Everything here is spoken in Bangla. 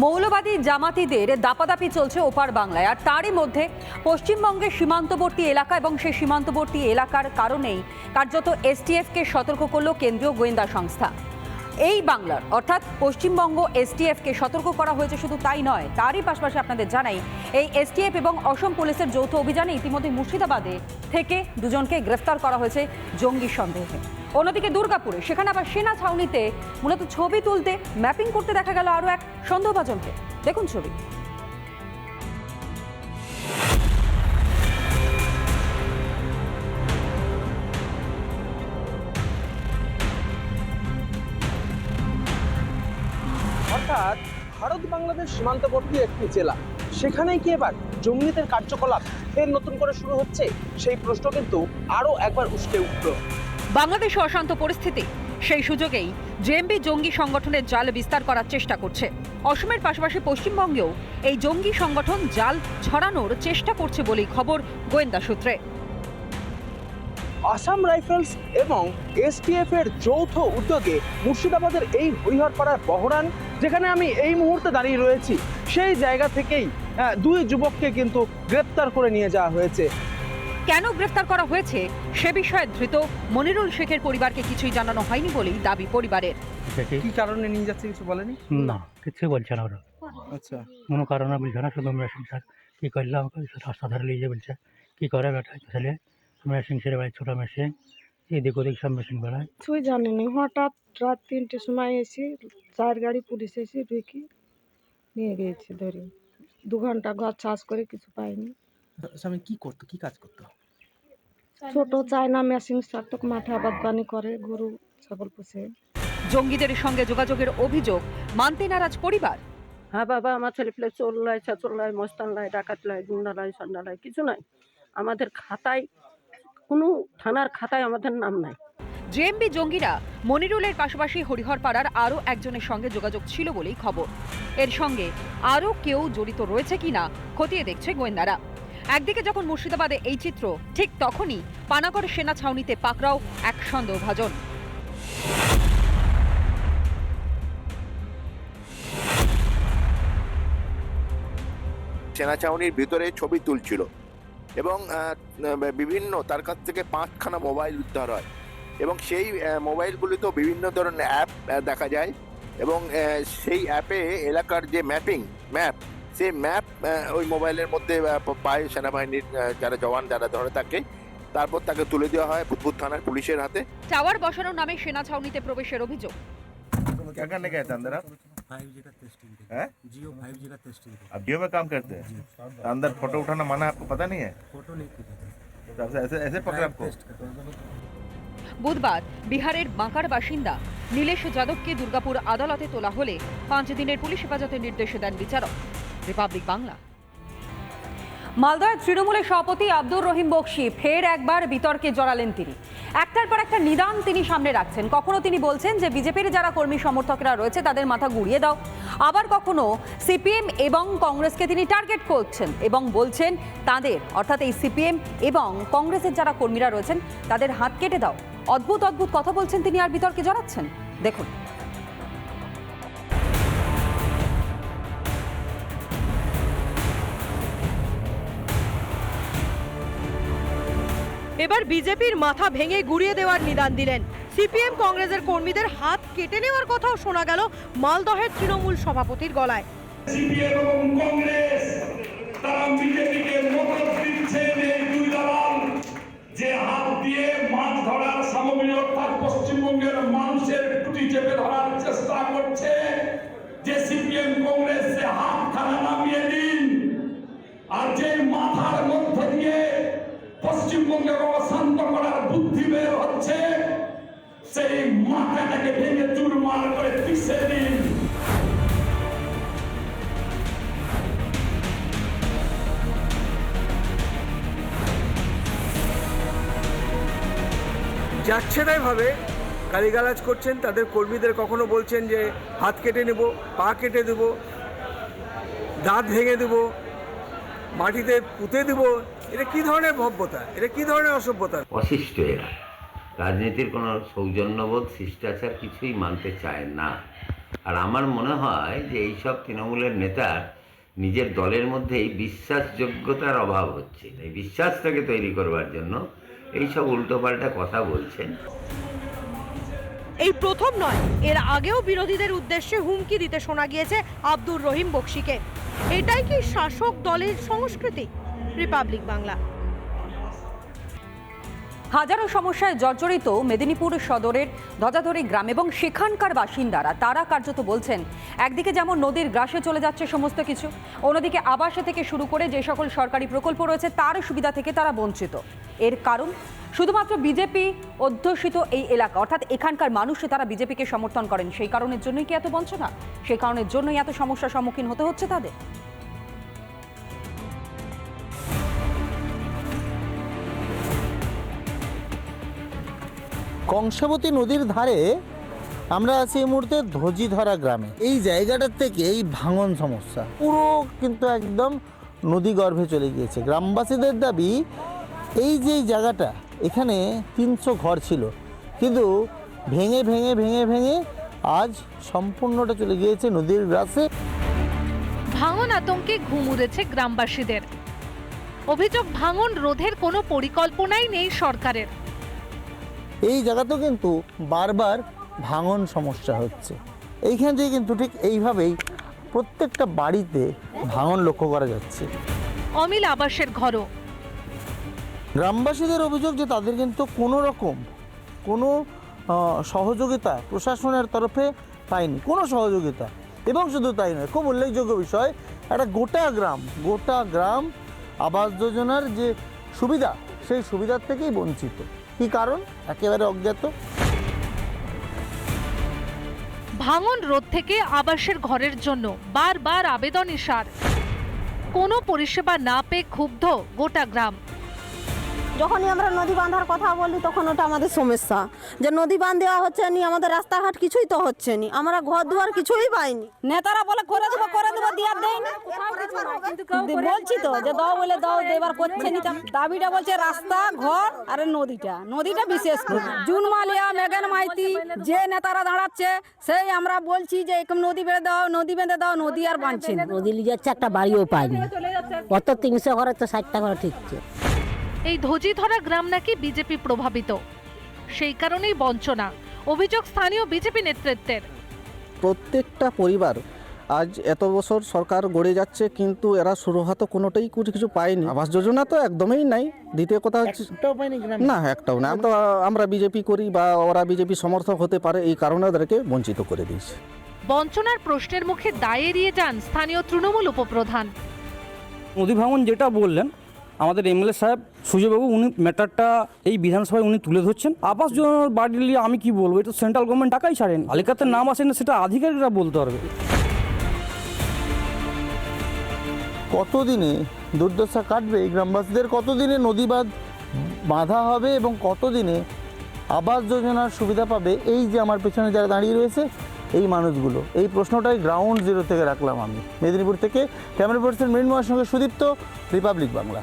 মৌলবাদী জামাতিদের দাপাদাপি চলছে ওপার বাংলায়, আর তারই মধ্যে পশ্চিমবঙ্গের সীমান্তবর্তী এলাকা এবং সেই সীমান্তবর্তী এলাকার কারণেই কার্যত এসটিএফকে সতর্ক করল কেন্দ্রীয় গোয়েন্দা সংস্থা। এই বাংলার, অর্থাৎ পশ্চিমবঙ্গ এসটিএফকে সতর্ক করা হয়েছে শুধু তাই নয়, তারই পাশাপাশি আপনাদের জানাই, এই এসটিএফ এবং অসম পুলিশের যৌথ অভিযানে ইতিমধ্যে মুর্শিদাবাদে থেকে দুজনকে গ্রেফতার করা হয়েছে জঙ্গি সন্দেহে। অন্যদিকে দুর্গাপুরে, সেখানে আবার সেনা ছাউনিতে মূলত ছবি তুলতে, ম্যাপিং করতে দেখা গেল আরও এক সন্দেহভাজনকে। দেখুন ছবি। অর্থাৎ ভারত বাংলাদেশ সীমান্তবর্তী একটি জেলা। সেখানেই কি এবার জঙ্গিদের কার্যকলাপ ফের নতুন করে শুরু হচ্ছে? সেই প্রশ্ন কিন্তু আরও একবার উস্কে উঠল। বাংলাদেশে অশান্ত পরিস্থিতি। সেই সুযোগেই জেএমবি জঙ্গি সংগঠনের জাল বিস্তার করার চেষ্টা করছে। অসমের পাশাপাশি পশ্চিমবঙ্গেও এই জঙ্গি সংগঠন জাল ছড়ানোর চেষ্টা করছে বলেই খবর গোয়েন্দা সূত্রে। আসাম রাইফেলস এবং এসটিএফ এর যৌথ উদ্যোগে মুর্শিদাবাদের এই হরিহরপাড়ার বহরান, যেখানে আমি এই মুহূর্তে দাঁড়িয়ে রয়েছি, সেই জায়গা থেকেই দুই যুবককে কিন্তু গ্রেপ্তার করে নিয়ে যাওয়া হয়েছে। কেন গ্রেফতার করা হয়েছে? সে বিষয়ে ধৃত মনিরুল শেখের পরিবারকে কিছুই জানানো হয়নি বলেই দাবি পরিবারের। কি কারণে নিয়ে যাচ্ছে কিছু বলেনি? না কিছুই বলছে না ওরা। আচ্ছা। কোনো কারণে বলছে না শুধু মেশিন স্যার। কী করলাম? রাস্তা ধারে নিয়ে যেয়ে বলছে। কী করে বেটা? ছেলে? মেশিন ছেড়ে বেড়ায় ছোটো মেশিন এদিক ওদিক সব মেশিন বেড়ায়। কিছুই জানিনি। হঠাৎ রাত তিনটের সময় এসে চার গাড়ি পুলিশ এসে ঢুকি নিয়ে গিয়েছে ধরে। দু ঘণ্টা ঘর চার্জ করে কিছু পাইনি। স্বামী কি করতো? কি কাজ করতো? ছোট চায়না মেশিন সার্থক মাঠে করে গরু ছাগল পুষে। জঙ্গিদের সঙ্গে যোগাযোগের অভিযোগ মানতে নারাজ পরিবার? হ্যাঁ বাবা আমার ছেলে পেলে চোর লাই ছাচর লাই মস্তান লাই ডাকাত লাই গুন্ডা লাই সান্ডা লাই কিছু নাই। আমাদের খাতায় কোনো থানার খাতায় আমাদের নাম নাই। জেএমবি জঙ্গিরা মনিরুলের পাশাপাশি হরিহরপাড়ার আরও একজনের সঙ্গে যোগাযোগ ছিল বলেই খবর। এর সঙ্গে আরও কেউ জড়িত রয়েছে কিনা খতিয়ে দেখছে গোয়েন্দারা। একদিকে যখন মুর্শিদাবাদে এই চিত্র, ঠিক তখনই পানাগড় সেনা ছাউনিতে পাকড়াও এক সন্দেহভাজন। সেনা ছাউনির ভিতরে ছবি তুলছিল এবং বিভিন্ন, তার কাছ থেকে পাঁচখানা মোবাইল উদ্ধার হয় এবং সেই মোবাইলগুলিতেও বিভিন্ন ধরনের অ্যাপ দেখা যায় এবং সেই অ্যাপে এলাকার যে ম্যাপিং, ম্যাপ সেই ম্যাপ ওই মোবাইলের মধ্যে আহ, পায় সেনাবাহিনীর আহ, যারা জওয়ান যারা ধরে থাকে তারপর তাকে তুলে দেওয়া হয় বুধবুদ থানার পুলিশের হাতে টাওয়ার বসানোর নামে সেনা ছাউনিতে প্রবেশের অভিযোগ क्या करने गए थे अंदर आप फाइव जी का टेस्टिंग के हैं? जियो फाइव जी का टेस्टिंग के आप जियो में काम करते हैं तो अंदर फोटो उठाना मना आपको पता नहीं है फोटो नहीं खींचा था तो आपसे ऐसे ऐसे पकड़ा आपको टेस्ट का বুধবার বিহারের বাঁকার বাসিন্দা নীলেশ যাদবকে দুর্গাপুর আদালতে তোলা হলে পাঁচ দিনের পুলিশ হেফাজতের নির্দেশ দেন বিচারক রিপাবলিক বাংলা মালদহের তৃণমূলের সভাপতি আব্দুর রহিম বক্সি ফের একবার বিতর্কে জড়ালেন তিনি। একটার পর একটা নিদান তিনি সামনে রাখছেন। কখনো তিনি বলছেন যে বিজেপির যারা কর্মী সমর্থকরা রয়েছে, তাদের মাথা গুড়িয়ে দাও। আবার কখনো সিপিএম এবং কংগ্রেসকে তিনি টার্গেট করছেন এবং বলছেন তাদের, অর্থাৎ এই সিপিএম এবং কংগ্রেসের যারা কর্মীরা রয়েছেন, তাদের হাত কেটে দাও। অদ্ভুত অদ্ভুত কথা বলছেন তিনি আর বিতর্কে জড়াচ্ছেন। দেখুন। এবার বিজেপির মাথা ভেঙে গুড়িয়ে দেওয়ার নিদান দিলেন। সিপিএম কংগ্রেসের কর্মীদের হাত কেটে নেওয়ার কথাও শোনা গেল মালদহের তৃণমূল সভাপতির গলায়। আর যে মাথার মধ্য দিয়ে পশ্চিমবঙ্গের মাথাটাকে ভেঙে চুরমার করে দিন। যাচ্ছে তাই ভাবে গালিগালাজ করছেন তাদের কর্মীদের কখনো বলছেন যে হাত কেটে নেব পা কেটে দেব দাঁত ভেঙে দেব মাটিতে পুঁতে দেব। এটা কি ধরনের ভব্যতা? এটা কি ধরনের অসভ্যতা? অশিষ্ট এরা। রাজনীতির কোনো সৌজন্যবোধ, শিষ্টাচার কিছুই মানতে চায় না। আর আমার মনে হয় যে এইসব তৃণমূলের নেতার নিজের দলের মধ্যেই বিশ্বাসযোগ্যতার অভাব হচ্ছে। এই বিশ্বাসটাকে তৈরি করবার জন্য এইসব উল্টোপাল্টা কথা বলছেন। এই প্রথম নয়, এর আগেও বিরোধীদের উদ্দেশ্যে হুমকি দিতে শোনা গিয়েছে আব্দুর রহিম বক্সিকে। এটাই কি শাসক দলের সংস্কৃতি? রিপাবলিক বাংলা। হাজারো সমস্যায় জর্জরিত মেদিনীপুর সদরের ধ্বজাধরী গ্রাম এবং সেখানকার বাসিন্দারা, তারা কার্যত বলছেন, একদিকে যেমন নদীর গ্রাসে চলে যাচ্ছে সমস্ত কিছু, অন্যদিকে আবাসে থেকে শুরু করে যে সকল সরকারি প্রকল্প রয়েছে তার সুবিধা থেকে তারা বঞ্চিত। এর কারণ, শুধুমাত্র বিজেপি অধ্যুষিত এই এলাকা, অর্থাৎ এখানকার মানুষে তারা বিজেপিকে সমর্থন করেন, সেই কারণের জন্যই কি এত বঞ্চনা? সেই কারণের জন্যই এত সমস্যার সম্মুখীন হতে হচ্ছে তাদের? কংসাবতী নদীর ধারে আমরা আছি এই মুহূর্তে ধরা গ্রামে। এই জায়গাটার থেকে এই ভাঙন সমস্যা, পুরো কিন্তু একদম নদী গর্ভে চলে গিয়েছে। গ্রামবাসীদের দাবি, এই যে জায়গাটা, এখানে তিনশো ঘর ছিল। কিন্তু ভেঙে ভেঙে ভেঙে ভেঙে আজ সম্পূর্ণটা চলে গিয়েছে নদীর গ্রাসে ভাঙন আতঙ্কে ঘুম উড়েছে গ্রামবাসীদের। অভিযোগ ভাঙন রোধের কোনো পরিকল্পনাই নেই সরকারের। এই জায়গাতেও কিন্তু বারবার ভাঙন সমস্যা হচ্ছে। এইখান থেকে কিন্তু ঠিক এইভাবেই প্রত্যেকটা বাড়িতে ভাঙন লক্ষ্য করা যাচ্ছে। অমিল আবাসের ঘরও। গ্রামবাসীদের অভিযোগ যে তাদের কিন্তু কোনো রকম কোনো সহযোগিতা প্রশাসনের তরফে পায়নি। কোনো সহযোগিতা। এবং শুধু তাই নয় খুব উল্লেখযোগ্য বিষয় একটা গোটা গ্রাম গোটা গ্রাম আবাস যোজনার যে সুবিধা সেই সুবিধার থেকেই বঞ্চিত। কী কারণ? একেবারে অজ্ঞাত। ভাঙন রোধ থেকে আবাসের ঘরের জন্য বারবার আবেদন ইশার। কোনো পরিষেবা না পেয়ে ক্ষুব্ধ গোটা গ্রাম। যখনই আমরা নদী বাঁধার কথা বলি তখন ওটা আমাদের সমস্যা। যে নদী বাঁধ দেওয়া হচ্ছে নি আমাদের রাস্তাঘাট কিছুই তো হচ্ছে নি। আমরা ঘর দুয়ার কিছুই পাইনি। নেতারা বলে করে দেবো করে দেবো দিয়ার দেয় না বলছি তো যে দাও বলে দাও দেবার করছে নি। দাবিটা বলছে রাস্তা ঘর আর নদীটা। নদীটা বিশেষ করে। জুন মালিয়া মেঘান মাইতি যে নেতারা দাঁড়াচ্ছে সেই আমরা বলছি যে এরকম নদী বেঁধে দাও নদী বেঁধে দাও নদী আর বাঁধছে না। নদী লিয়ে যাচ্ছে একটা বাড়িও পায়নি কত তিনশো ঘরে তো ষাটটা ঘরে ঠিকছে। এই ধরা গ্রাম নাকি বিজেপি প্রভাবিত? সেই কারণেই বঞ্চনা। অভিযোগ স্থানীয় বিজেপি নেতৃত্বের। প্রত্যেকটা পরিবার আজ এত বছর সরকার গড়ে যাচ্ছে কিন্তু এরা সুরহাত কোনোটাই কিছু কিছু পায়নি। আবাস যোজনা তো একদমই নাই। দ্বিতীয় কথা হচ্ছে না একটাও না। আমরা আমরা বিজেপি করি বা ওরা বিজেপি সমর্থক হতে পারে এই কারণে ওদেরকে বঞ্চিত করে দিয়েছে। বঞ্চনার প্রশ্নের মুখে দায় এড়িয়ে যান স্থানীয় তৃণমূল উপপ্রধান। নদী ভাঙন যেটা বললেন আমাদের এমএলএ সাহেব, সুজয়বাবু, উনি ম্যাটারটা এই বিধানসভায় উনি তুলে ধরছেন। আবাস যোজনার বাড়ি নিয়ে আমি কি বলব? এটা সেন্ট্রাল গভর্নমেন্ট টাকাই ছাড়েন। তালিকাতে নাম আসেন না, সেটা আধিকারিকরা বলতে পারবে। কতদিনে দুর্দশা কাটবে এই গ্রামবাসীদের? কতদিনে নদী বাঁধ বাঁধা হবে এবং কতদিনে আবাস যোজনার সুবিধা পাবে? এই যে আমার পেছনে যারা দাঁড়িয়ে রয়েছে, এই মানুষগুলো। এই প্রশ্নটাই গ্রাউন্ড জিরো থেকে রাখলাম আমি। মেদিনীপুর থেকে ক্যামেরা পার্সন মৃন্ময়ের সঙ্গে সুদীপ্ত রিপাবলিক বাংলা